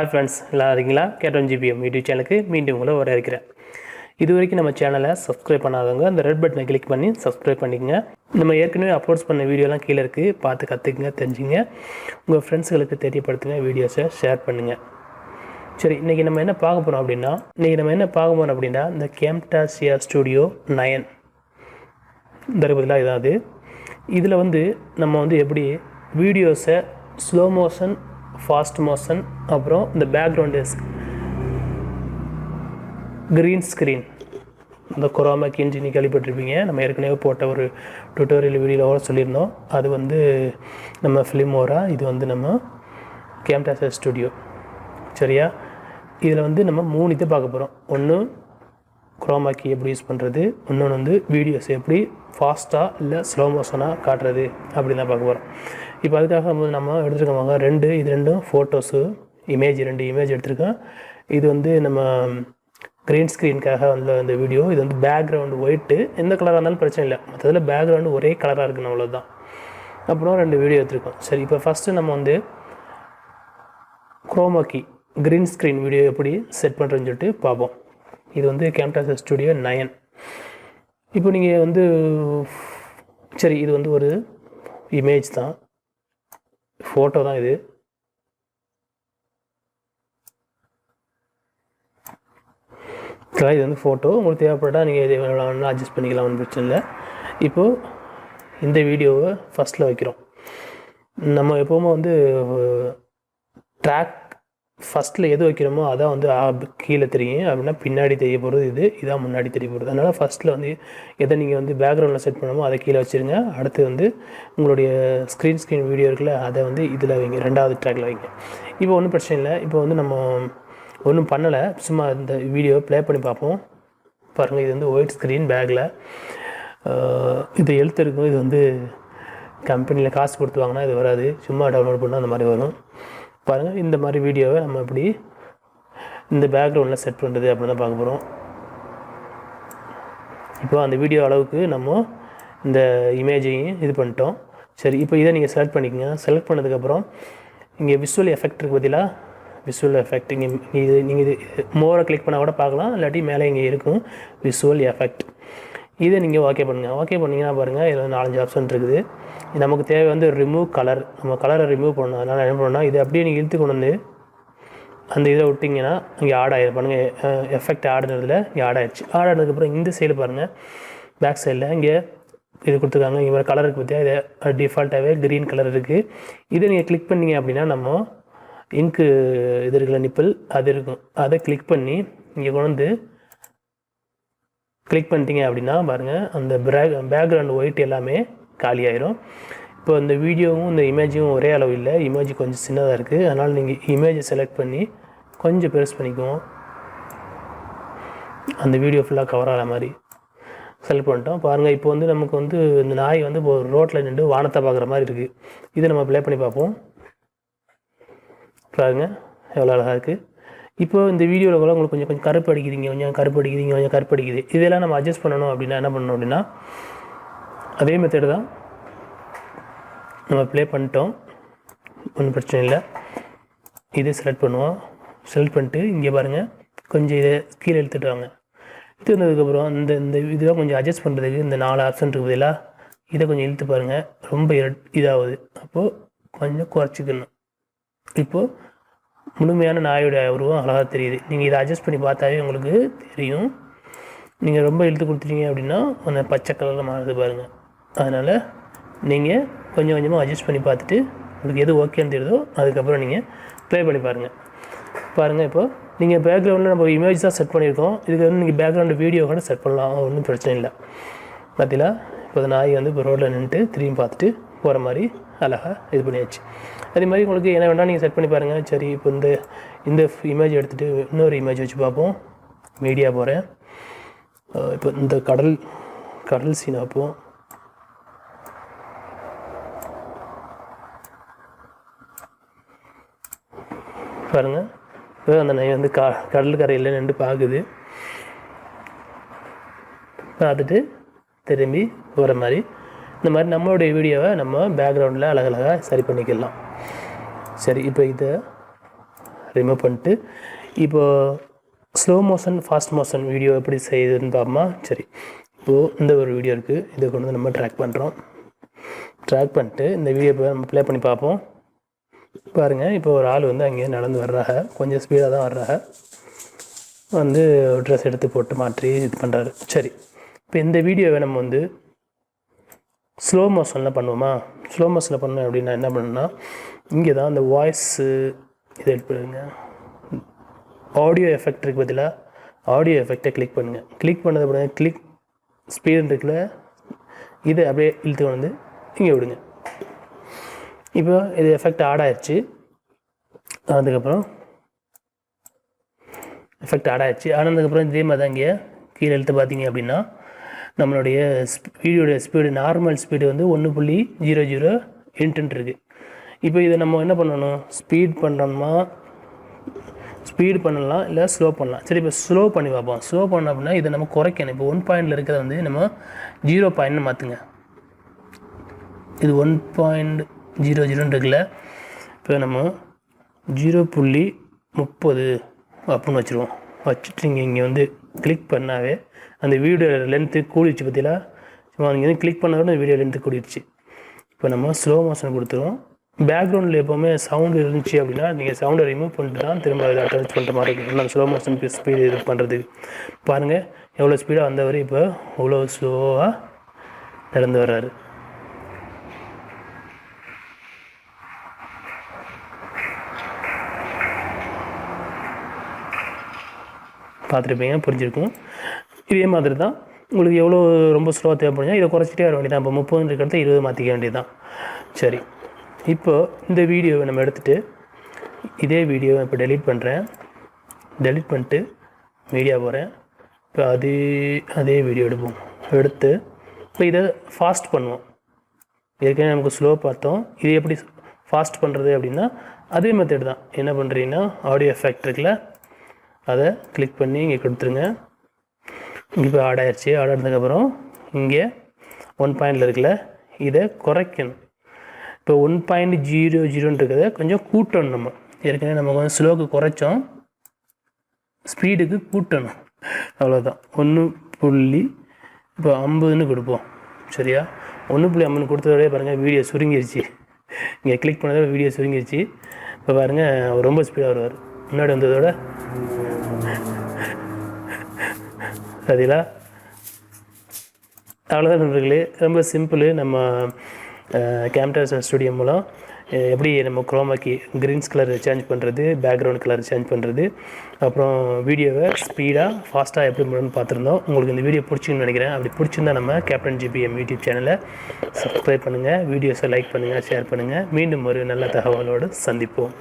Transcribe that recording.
Hi friends எல்லாம் இருக்கீங்களா? கேட்டோன் GBM YouTube சேனலுக்கு மீண்டும் உங்களை வர இருக்கிறேன் இது வரைக்கும் நம்ம சேனலை சப்ஸ்கிரைப் பண்ணாதவங்க அந்த ரெட் பட்டனை கிளிக் பண்ணி சப்ஸ்கிரைப் பண்ணிக்கங்க. நம்ம ஏற்கனவே அப்லோட்ஸ் பண்ண வீடியோலாம் கீழே இருக்குது பார்த்து கற்றுக்குங்க தெரிஞ்சுங்க. உங்கள் ஃப்ரெண்ட்ஸுகளுக்கு தெரியப்படுத்துங்க வீடியோஸை ஷேர் பண்ணுங்கள் சரி இன்றைக்கி நம்ம என்ன பார்க்க போகிறோம் அப்படின்னா இன்றைக்கி நம்ம என்ன பார்க்க போகிறோம் அப்படின்னா இந்த கேம்டாசியா ஸ்டூடியோ நயன் தருபதிலாக இதாவது இதில் வந்து நம்ம வந்து எப்படி வீடியோஸை ஸ்லோ மோஷன் ஃபாஸ்ட் மோஷன் அப்புறம் இந்த பேக்ரவுண்ட் இஸ் க்ரீன் ஸ்க்ரீன் இந்த கொரோமா கிஞ்சி நீ கேள்விப்பட்டிருப்பீங்க. நம்ம ஏற்கனவே போட்ட ஒரு டுட்டோரியல் வீடியோவில் சொல்லியிருந்தோம். அது வந்து நம்ம ஃபிலிமோரா இது வந்து நம்ம கேம்டாசர் ஸ்டுடியோ சரியா? இதில் வந்து நம்ம மூணு இதை பார்க்க போகிறோம் ஒன்று குரோமாக்கி எப்படி யூஸ் பண்ணுறது இன்னொன்று வந்து வீடியோஸ் எப்படி ஃபாஸ்ட்டாக இல்லை ஸ்லோ மோஷனாக காட்டுறது? அப்படின்னு தான் பார்க்க போகிறோம் இப்போ அதுக்காக வந்து நம்ம எடுத்துருக்கோங்க ரெண்டு இது ரெண்டும் ஃபோட்டோஸு இமேஜ் ரெண்டு இமேஜ் எடுத்திருக்கோம். இது வந்து நம்ம க்ரீன் ஸ்க்ரீனுக்காக வந்த அந்த வீடியோ இது வந்து பேக்ரவுண்டு ஒயிட்டு எந்த கலராக இருந்தாலும் பிரச்சனை இல்லை. மற்றதில் பேக்ரவுண்டு ஒரே கலராக இருக்குன்னு அவ்வளோதான் அப்புறம் ரெண்டு வீடியோ எடுத்திருக்கோம். சரி இப்போ ஃபஸ்ட்டு நம்ம வந்து chroma key green screen video எப்படி செட் பண்ணுறேன்னு சொல்லிட்டு பார்ப்போம். இது வந்து கேம்டாஸ் ஸ்டுடியோ நயன் இப்போ நீங்கள் வந்து சரி இது வந்து ஒரு இமேஜ் தான். ஃபோட்டோ தான் இது. ஓகேவா இது வந்து ஃபோட்டோ உங்களுக்கு தேவைப்பட்டால் நீங்கள் இது வேணாலும் அட்ஜஸ்ட் பண்ணிக்கலாம் ஒன்றும் பிரச்சனை இல்லை. இப்போது இந்த வீடியோவை ஃபஸ்ட்டில் வைக்கிறோம். நம்ம எப்போவுமே வந்து ட்ராக் ஃபஸ்ட்டில் எது வைக்கிறோமோ அதான் வந்து ஆ- கீழே தெரியும். அப்படின்னா பின்னாடி தெரிய போகிறது இது இதான் முன்னாடி தெரிய போகிறது அதனால் ஃபஸ்ட்டில் வந்து எதை நீங்கள் வந்து பேக்ரவுண்டில் செட் பண்ணணுமோ அதை கீழே வச்சுருங்க. அடுத்து வந்து உங்களுடைய ஸ்க்ரீன் ஸ்க்ரீன் வீடியோ இருக்குல்ல அதை வந்து இதில் வைங்க ரெண்டாவது ட்ராக்ல வைங்க. இப்போ ஒன்றும் பிரச்சனை இல்லை. இப்போ வந்து நம்ம ஒன்றும் பண்ணலை. சும்மா இந்த வீடியோ ப்ளே பண்ணி பார்ப்போம். பாருங்கள் இது வந்து ஒயிட் ஸ்க்ரீன் பேக்கில் இது எழுத்து இருக்கும் இது வந்து கம்பெனியில் காசு கொடுத்து வாங்கினா இது வராது. சும்மா டவுன்லோட் பண்ணால் அந்த மாதிரி வரும். பாருங்கள் இந்த மாதிரி வீடியோவை நம்ம எப்படி இந்த பேக்ரவுண்டில் செட் பண்ணுறது அப்படின்னு தான் பார்க்க போகிறோம் இப்போ அந்த வீடியோ அளவுக்கு நம்ம இந்த இமேஜையும் இது பண்ணிட்டோம். சரி இப்போ இதை நீங்கள் செலக்ட் பண்ணிக்கோங்க. செலக்ட் பண்ணதுக்கப்புறம் இங்கே விஷுவல் எஃபெக்ட் இருக்கு பதிலாக விஷுவல் எஃபெக்ட் இங்கே இது நீங்கள் இது மோரை கிளிக் பண்ணால் கூட பார்க்கலாம். இல்லாட்டி மேலே இங்கே இருக்கும் விஷுவல் எஃபெக்ட் இதை நீங்கள் ஓகே பண்ணுங்கள் ஓகே பண்ணிங்கன்னா பாருங்கள் இதில் வந்து நாலஞ்சு ஆப்ஷன் இருக்குது. நமக்கு தேவை வந்து ரிமூவ் கலர் நம்ம கலரை ரிமூவ் பண்ணணும். அதனால் என்ன பண்ணணும்னா இதை அப்படியே நீங்கள் இழுத்து கொண்டு வந்து அந்த இதை விட்டிங்கன்னா இங்கே ஆட் ஆயிடும் பாருங்கள் எஃபெக்ட் ஆடுனதில் இங்கே ஆட் ஆகிடுச்சு ஆட் ஆனதுக்கப்புறம் இந்த சைடு பாருங்கள் பேக் சைடில் இங்கே இது கொடுத்துருக்காங்க. இங்கே கலர் இருக்குது பார்த்தியா இது டிஃபால்ட்டாகவே க்ரீன் கலர் இருக்குது இதை நீங்கள் கிளிக் பண்ணிங்க அப்படின்னா நம்ம இங்கு இது இருக்கிற நிப்பிள் அது இருக்கும். அதை கிளிக் பண்ணி இங்கே கொண்டு வந்து கிளிக் பண்ணிட்டீங்க அப்படின்னா பாருங்கள் அந்த பேக் பேக்ரவுண்ட் ஒயிட் எல்லாமே காலியாயிரும். இப்போ இந்த வீடியோவும் இந்த இமேஜும் ஒரே அளவு இல்லை. இமேஜ் கொஞ்சம் சின்னதாக இருக்குது அதனால் நீங்கள் இமேஜை செலக்ட் பண்ணி கொஞ்சம் பெருசு பண்ணிக்குவோம். அந்த வீடியோ ஃபுல்லாக கவர் ஆகிற மாதிரி செலக்ட் பண்ணிட்டோம். பாருங்கள் இப்போ வந்து நமக்கு வந்து இந்த நாய் வந்து இப்போ ரோட்டில் நின்று வானத்தை பார்க்குற மாதிரி இருக்குது இதை நம்ம ப்ளே பண்ணி பார்ப்போம். பாருங்கள் எவ்வளோ அழகாக இருக்குது இப்போ இந்த வீடியோவில் கூட உங்களுக்கு கொஞ்சம் கொஞ்சம் கருப்பு அடிக்கிறீங்க கொஞ்சம் கருப்பு அடிக்கிறீங்க கொஞ்சம் கருப்பு அடிக்குது. இதெல்லாம் நம்ம அட்ஜஸ்ட் பண்ணணும் அப்படின்னா என்ன பண்ணணும் அப்படின்னா அதே மெத்தடு தான் நம்ம ப்ளே பண்ணிட்டோம். ஒன்றும் பிரச்சனை இல்லை. இதை செலக்ட் பண்ணுவோம். செலக்ட் பண்ணிட்டு இங்கே பாருங்கள் கொஞ்சம் இதை கீழே எடுத்துகிட்டு வாங்க. இது வந்ததுக்கப்புறம் இந்த இந்த இதெல்லாம் கொஞ்சம் அட்ஜஸ்ட் பண்ணுறதுக்கு இந்த நாலு ஆப்ஷன் இருக்குது பதிலாக இதை கொஞ்சம் இழுத்து பாருங்கள் ரொம்ப இதாகுது. அப்போது கொஞ்சம் குறைச்சிக்கணும். இப்போது முழுமையான நாயோட உருவம் அழகாக தெரியுது. நீங்கள் இதை அட்ஜஸ்ட் பண்ணி பார்த்தாவே உங்களுக்கு தெரியும். நீங்கள் ரொம்ப இழுத்து கொடுத்துட்டீங்க அப்படின்னா அந்த பச்சை கலரில் மாறுது பாருங்கள் அதனால் நீங்கள் கொஞ்சம் கொஞ்சமாக அட்ஜஸ்ட் பண்ணி பார்த்துட்டு உங்களுக்கு எது ஓகேன்னு தெரியுதோ அதுக்கப்புறம் நீங்கள் ப்ளே பண்ணி பாருங்கள் பாருங்கள் இப்போ நீங்கள் பேக்ரவுண்டில் நம்ம இமேஜ் தான் செட் பண்ணியிருக்கோம். இதுக்கு வந்து நீங்கள் பேக்ரவுண்டு வீடியோ கூட செட் பண்ணலாம். ஒன்றும் பிரச்சனை இல்லை. பார்த்தீங்களா இப்போ நாய் வந்து இப்போ ரோட்டில் நின்றுட்டு திரும்பி பார்த்துட்டு போகிற மாதிரி அழகாக இது பண்ணியாச்சு. அதே மாதிரி உங்களுக்கு என்ன வேணால் நீங்கள் செட் பண்ணி பாருங்கள் சரி இப்போ இந்த இந்த இமேஜ் எடுத்துகிட்டு இன்னொரு இமேஜ் வச்சு பார்ப்போம். மீடியா போகிறேன் இப்போ இந்த கடல் கடல் சீன் பார்ப்போம். பாருங்கள் இப்போ அந்த நாய் வந்து கா கடல் கரையில் நின்று பார்க்குது பார்த்துட்டு திரும்பி போகிற மாதிரி. இந்த மாதிரி நம்மளுடைய வீடியோவை நம்ம பேக்ரவுண்டில் அழகழகாக சரி பண்ணிக்கலாம். சரி இப்போ இதை ரிமூவ் பண்ணிட்டு இப்போது slow motion fast motion video எப்படி செய்யுதுன்னு பார்ப்போமா சரி இப்போது இந்த ஒரு வீடியோ இருக்குது இதை கொண்டு வந்து நம்ம ட்ராக் பண்ணுறோம் ட்ராக் பண்ணிட்டு இந்த வீடியோ நம்ம ப்ளே பண்ணி பார்ப்போம் பாருங்கள் இப்போ ஒரு ஆள் வந்து அங்கேயே நடந்து வர்றாங்க கொஞ்சம் ஸ்பீடாக தான் வர்றாங்க வந்து ட்ரெஸ் எடுத்து போட்டு மாற்றி இது பண்ணுறாரு சரி இப்போ இந்த வீடியோவை நம்ம வந்து ஸ்லோ மோஷனில் பண்ணுவோமா? ஸ்லோ மோஷனில் பண்ணோம் அப்படின்னா என்ன பண்ணணும்னா இங்கே தான் அந்த வாய்ஸு இதை எடுத்துடுங்க ஆடியோ எஃபெக்ட் இருக்கு பதிலாக ஆடியோ எஃபெக்டை கிளிக் பண்ணுங்கள் கிளிக் பண்ணது அப்புறம் கிளிக் ஸ்பீடுன்னு இருக்குல்ல? இதை அப்படியே இழுத்து கொண்டு வந்து இங்கே விடுங்க. இப்போ இது எஃபெக்ட் ஆட் ஆயிடுச்சு அதுக்கப்புறம் எஃபெக்ட் ஆட் ஆயிடுச்சு ஆனதுக்கப்புறம் இதே மாதிரி தான் இங்கே கீழே எழுத்து பார்த்தீங்க அப்படின்னா நம்மளுடைய வீடியோடைய ஸ்பீடு நார்மல் ஸ்பீடு வந்து ஒன்று புள்ளி ஜீரோ ஜீரோ இன்டென்ட் இருக்குது இப்போ இதை நம்ம என்ன பண்ணணும்? ஸ்பீட் பண்ணணுமா ஸ்பீடு பண்ணலாம் இல்லை ஸ்லோ பண்ணலாம். சரி இப்போ ஸ்லோ பண்ணி பார்ப்போம். ஸ்லோ பண்ணோம் அப்படின்னா இதை நம்ம குறைக்கணும். இப்போ ஒன் பாயிண்டில் இருக்கிறத வந்து நம்ம ஜீரோ பாயிண்ட்னு மாற்றுங்க இது ஒன் பாயிண்ட் ஜீரோ ஜீரோன்னு இருக்குல்ல? இப்போ நம்ம ஜீரோ புள்ளி முப்பது அப்படின்னு வச்சுருவோம். வச்சுட்டு நீங்கள் இங்கே வந்து கிளிக் பண்ணாவே அந்த வீடியோ லென்த்து கூடிடுச்சு பார்த்தீங்களா? சும்மா நீங்கள் வந்து கிளிக் பண்ணாலும் வீடியோ லென்த்து கூடிடுச்சு. இப்போ நம்ம ஸ்லோ மோஷன் கொடுத்துருவோம். பேக்ரவுண்டில் எப்போவுமே சவுண்டு இருந்துச்சு அப்படின்னா நீங்கள் சவுண்டை ரிமூவ் பண்ணிட்டு தான் திரும்ப அதில் அட்டாச் பண்ணுற மாதிரி இருக்கும். நம்ம ஸ்லோ மோஷனுக்கு ஸ்பீடு இது பண்ணுறதுக்கு பாருங்கள் எவ்வளோ ஸ்பீடாக வந்தவர் இப்போ அவ்வளோ ஸ்லோவாக நடந்து வர்றாரு. பார்த்துருப்பீங்க புரிஞ்சிருக்கும். இதே மாதிரி தான் உங்களுக்கு எவ்வளோ ரொம்ப ஸ்லோவாக தேவைப்படுங்க இதை குறைச்சிட்டே வர வேண்டியதான் இப்போ முப்பது இருக்கிறத இருபது மாற்றிக்க வேண்டியது தான் சரி. இப்போ இந்த வீடியோவை நம்ம எடுத்துகிட்டு இதே வீடியோவை இப்போ டெலீட் பண்ணுறேன் டெலீட் பண்ணிட்டு மீடியா போகிறேன் இப்போ அதே அதே வீடியோ எடுப்போம். எடுத்து இப்போ இதை ஃபாஸ்ட் பண்ணுவோம். ஏற்கனவே நமக்கு ஸ்லோ பார்த்தோம். இது எப்படி ஃபாஸ்ட் பண்ணுறது அப்படின்னா அதே மெத்தட் தான். என்ன பண்ணுறீங்கன்னா ஆடியோ எஃபெக்ட் இருக்குல்ல? அதை கிளிக் பண்ணி இங்கே கொடுத்துருங்க. இப்போ ஆட் ஆயிடுச்சு ஆட் ஆனதுக்கப்புறம் இங்கே ஒன் பாயிண்டில் இருக்குல்ல இதை குறைக்கணும். இப்போ ஒன் பாயிண்ட் ஜீரோ ஜீரோன்னு இருக்கிறத கொஞ்சம் கூட்டணும் நம்ம. ஏற்கனவே நம்ம கொஞ்சம் ஸ்லோக்கு குறைச்சோம். ஸ்பீடுக்கு கூட்டணும். அவ்வளோதான் ஒன்று புள்ளி இப்போ ஐம்பதுன்னு கொடுப்போம். சரியா? ஒன்று புள்ளி ஐம்பது கொடுத்ததோடய பாருங்கள் வீடியோ சுருங்கிருச்சு. இங்கே கிளிக் பண்ணதோட வீடியோ சுருங்கிருச்சு. இப்போ பாருங்கள் அவர் ரொம்ப ஸ்பீடாக வருவார். முன்னாடி வந்ததோட சரிங்களா அவ்வளோதான் நண்பர்களே. ரொம்ப சிம்பிள் நம்ம கேம்டாஸ் ஸ்டுடியோ மூலம் எப்படி நம்ம chroma key greens colour change பண்ணுறது பேக்ரவுண்ட் கலர் சேஞ்ச் பண்ணுறது அப்புறம் வீடியோவை ஸ்பீடாக ஃபாஸ்ட்டாக எப்படி பண்ணணும்னு பார்த்துருந்தோம். உங்களுக்கு இந்த வீடியோ பிடிச்சின்னு நினைக்கிறேன். அப்படி பிடிச்சிருந்தா நம்ம கேப்டன் ஜிபிஎம் யூடியூப் சேனலை சப்ஸ்கிரைப் பண்ணுங்கள் வீடியோஸை லைக் பண்ணுங்கள் ஷேர் பண்ணுங்கள் மீண்டும் ஒரு நல்ல தகவலோடு சந்திப்போம்.